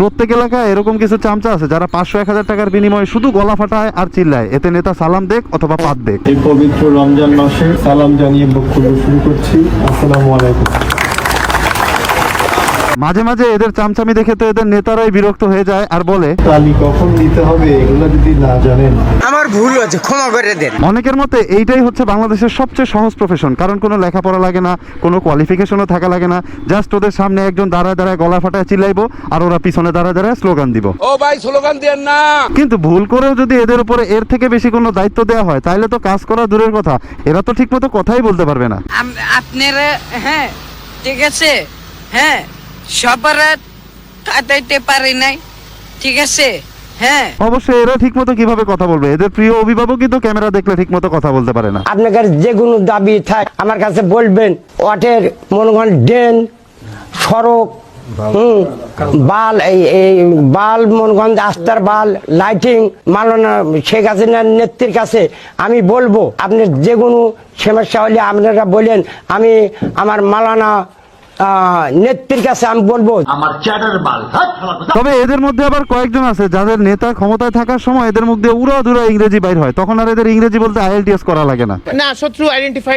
প্রত্যেক এলাকায় এরকম কিছু চামচা আছে যারা পাঁচশো, এক হাজার টাকার বিনিময়ে শুধু গলা ফাটায় আর চিল্লায়। এতে নেতা সালাম দেখ অথবা পাত দেখ এই পবিত্র রমজান মাসে সালাম জানিয়ে বক্তব্য শুরু করছি। আসসালামু আলাইকুম। মাঝে মাঝে এদের চামচামি দেখে তো এদের নেতারাই বিরক্ত হয়ে যায় আর বলে তালি কখন দিতে হবে এগুলো যদি না জানেন। আমার ভুল হয়েছে ক্ষমা করে দেন। অনেকের মতে এইটাই হচ্ছে বাংলাদেশের সবচেয়ে সহজ প্রফেশন কারণ কোনো লেখাপড়া লাগে না কোনো কোয়ালিফিকেশনও থাকা লাগে না জাস্ট ওদের সামনে একজন দাঁড়ায় দাঁড়ায় গলা ফাটায় চিল্লাইবো আর ওরা পিছনে দাঁড়ায় দাঁড়ায় স্লোগান দিব। ও ভাই স্লোগান দেন না। কিন্তু ভুল করেও যদি এদের উপরে এর থেকে বেশি কোনো দায়িত্ব দেওয়া হয় তাহলে তো কাজ করা দূরের কথা। এরা তো ঠিকমতো কথাই বলতে পারবে না। আপনারা হ্যাঁ ঠিক আছে হ্যাঁ। সবার কাটাইতে পারি নাই। ঠিক আছে? হ্যাঁ। অবশ্যই এরা ঠিকমতো কীভাবে কথা বলবে? এদের প্রিয় অভিভাবক কিন্তু ক্যামেরা দেখলে ঠিকমতো কথা বলতে পারে না। আপনার কাছে যে কোনো দাবি থাকে আমার কাছে বলবেন ওয়াটের মনে করেন ড্রেন সড়ক হুম বাল এই এই বাল মনে যে আস্তার বাল লাইটিং মালানা শেখ হাসিনার নেত্রীর কাছে আমি বলব আপনার যে কোনো সমস্যা হলে আপনারা বলেন আমি আমার মালানা নেত্রীর কাছে আমি বলব তবে এদের মধ্যে আবার কয়েকজন আছে যাদের নেতা ক্ষমতায় থাকার সময় এদের মুখ দিয়ে উড়া দুরা ইংরেজি বাইর হয় তখন আর এদের ইংরেজি বলতে আইএলটিএস করা লাগে না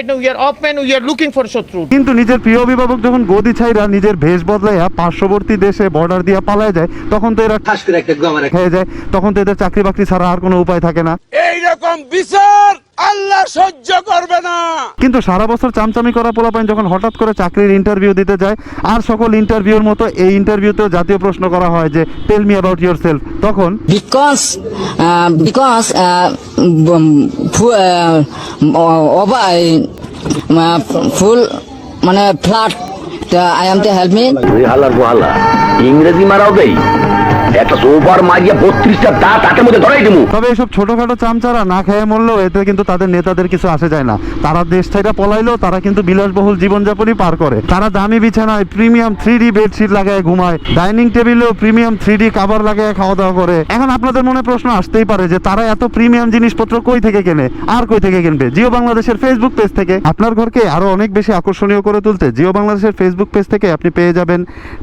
now. We are off and we are looking for Shotru. কিন্তু নিজের প্রিয় অভিভাবক যখন গদি ছাইরা নিজের ভেষ বদলাইয়া পার্শ্ববর্তী দেশে বর্ডার দিয়ে পালায় যায় তখন তো এরা ঠাস করে একটা খেয়ে যায় তখন তো এদের চাকরি বাকরি ছাড়া আর কোনো উপায় থাকে না এই রকম বিচার আল্লাহ সহ্য করবে না। কিন্তু সারা বছর চামচামি করা পোলাপাইন যখন হঠাৎ করে চাকরির ইন্টারভিউ দিতে যায় আর সকল ইন্টারভিউর মতো এই ইন্টারভিউতেও জাতীয় প্রশ্ন করা হয় যে tell me about yourself তখন over uh, full মানে flat I am to help me হালা ইংরেজি মারাও দেই। একটা সোফার মারিয়া বত্রিশটা দাঁত হাতের মধ্যে ধরাই দিমু। তবে এসব ছোটখাটো চামচারা না খেয়ে মরলেও এতে কিন্তু তাদের নেতাদের কিছু আসে যায় না। তারা দেশ ছাইরা পলাইলেও তারা কিন্তু বিলাসবহুল জীবনযাপনই পার করে। তারা দামি বিছানায় প্রিমিয়াম থ্রি ডি বেডশিট লাগায় ঘুমায়, ডাইনিং টেবিলেও প্রিমিয়াম থ্রি ডি কাভার লাগায় খাওয়া দাওয়া করে। এখন আপনাদের মনে প্রশ্ন আসতেই পারে যে তারা এত প্রিমিয়াম জিনিসপত্র কই থেকে কেনে? আর কই থেকে কিনবে? জিও বাংলাদেশের ফেসবুক পেজ থেকে। আপনার ঘরকে আরও অনেক বেশি আকর্ষণীয় করে তুলতে জিও বাংলাদেশের ফেসবুক পেজ থেকে আপনি পেয়ে যাবেন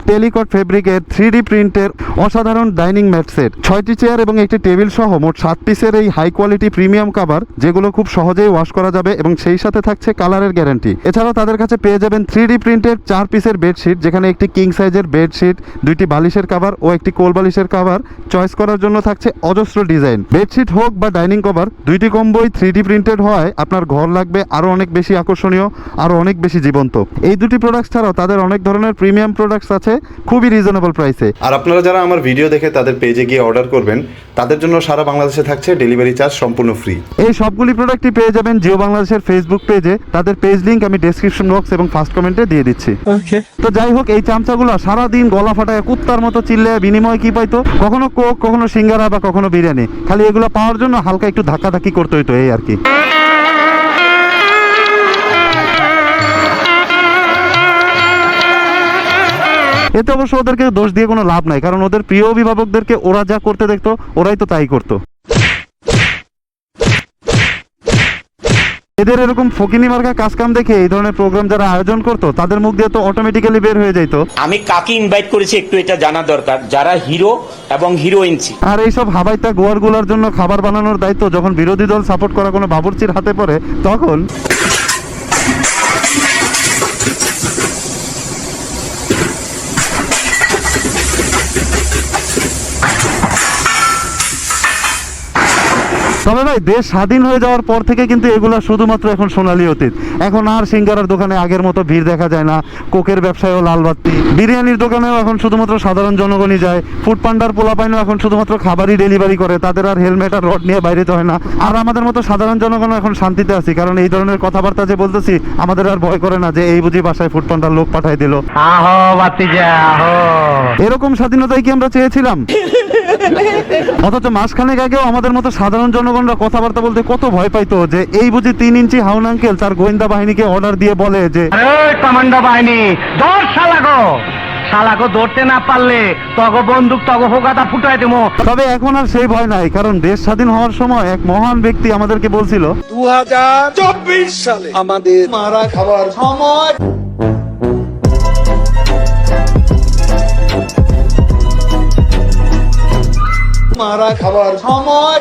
টেলিকট ফেব্রিকের থ্রি ডি প্রিন্টের অসাধারণ ডাইনিং ম্যাট সেট। ছয়টি চেয়ার এবং একটি টেবিল সহ মোট সাত পিসের এই হাই কোয়ালিটি প্রিমিয়াম কাভার যেগুলো খুব সহজেই ওয়াশ করা যাবে এবং সেই সাথে থাকছে কালারের গ্যারান্টি এছাড়াও তাদের কাছে পেয়ে যাবেন থ্রি ডি প্রিন্টের চার পিসের বেডশিট যেখানে একটি কিং সাইজের বেডশিট দুইটি বালিশের কাভার ও একটি কোল বালিশের কাভার চয়েস করার জন্য থাকছে অজস্র ডিজাইন বেডশিট হোক বা ডাইনিং কভার দুইটি কম্বোই থ্রি ডি প্রিন্টেড হওয়ায় আপনার ঘর লাগবে আরও অনেক বেশি আকর্ষণীয়, আরও অনেক বেশি জীবন্ত। এই দুটি প্রোডাক্ট ছাড়াও তাদের অনেক ধরনের প্রিমিয়াম প্রোডাক্টস আছে খুবই রিজনেবল প্রাইসে আর আপনারা যারা আমার ভিডিও দেখে তাদের পেজে গিয়ে অর্ডার করবেন। তাদের জন্য সারা বাংলাদেশে থাকছে ডেলিভারি চার্জ সম্পূর্ণ ফ্রি। এই সবগুলি প্রোডাক্টই পেয়ে যাবেন জিও বাংলাদেশের ফেসবুক পেজে তাদের পেজ লিংক আমি ডেসক্রিপশন বক্স এবং ফার্স্ট কমেন্টে দিয়ে দিচ্ছি। তো যাই হোক এই চামচাগুলো সারাদিন গলা ফাটায় কুত্তার মতো চিল্লে বিনিময় কি পাইতো? কখনো কোক কখনো সিঙ্গারা বা কখনো বিরিয়ানি। খালি এগুলো পাওয়ার জন্য হালকা একটু ধাক্কাধাক্কি করতে হইতো এই আর কি। এতে অবশ্য ওদেরকে দোষ দিয়ে কোনো লাভ নাই কারণ ওদের প্রিয় অভিভাবকদেরকে ওরা যা করতে দেখতো ওরাই তো তাই করতো। এদের এরকম ফকিনি মার্কা কাজ কাম দেখে এই ধরনের প্রোগ্রাম যারা আয়োজন করতো তাদের মুখ দিয়ে তো অটোমেটিক্যালি বের হয়ে যাইতো। আমি কাকে ইনভাইট করেছি একটু এটা জানা দরকার যারা হিরো এবং হিরোইন ছিল। আর এইসব হাবাইতা গোয়ারগুলার জন্য খাবার বানানোর দায়িত্ব যখন বিরোধী দল সাপোর্ট করা কোনো বাবুর্চির হাতে পড়ে তখন তবে ভাই দেশ স্বাধীন হয়ে যাওয়ার পর থেকে কিন্তু এগুলো শুধুমাত্র এখন সোনালি অতীত। এখন আর সিঙ্গারার দোকানে আগের মতো ভিড় দেখা যায় না কোকের ব্যবসায়ও লাল বাত্তি। বিরিয়ানির দোকানেও এখন শুধুমাত্র সাধারণ জনগণই যায় ফুড পান্ডার পোলাপাইনও এখন শুধুমাত্র খাবারই ডেলিভারি করে তাদের আর হেলমেট আর রড নিয়ে বাইরে তো হয় না। আর আমাদের মতো সাধারণ জনগণ এখন শান্তিতে আছি কারণ এই ধরনের কথাবার্তা যে বলতেছি আমাদের আর ভয় করে না যে এই বুঝি বাসায় ফুড পান্ডার লোক পাঠাই দিল। এরকম স্বাধীনতাই কি আমরা চেয়েছিলাম? অথচ মাসখানেক আগেও আমাদের মতো সাধারণ জনগণরা কথাবার্তা বলতে কত ভয় পাইতো যে এই বুঝি তিন ইঞ্চি হাউন আঙ্কেল তার গোয়েন্দা বাহিনীকে অর্ডার দিয়ে বলে যে কমান্ডো বাহিনী শালাগো। দৌড়তে না পারলে তগ বন্দুক তগ হোকাতা ফুটাই দেবো। তবে এখন আর সেই ভয় নাই কারণ দেশ স্বাধীন হওয়ার সময় এক মহান ব্যক্তি আমাদেরকে বলছিল দু হাজার চব্বিশ সালে আমাদের মারা খাওয়ার সময় মারা খাবার। সময়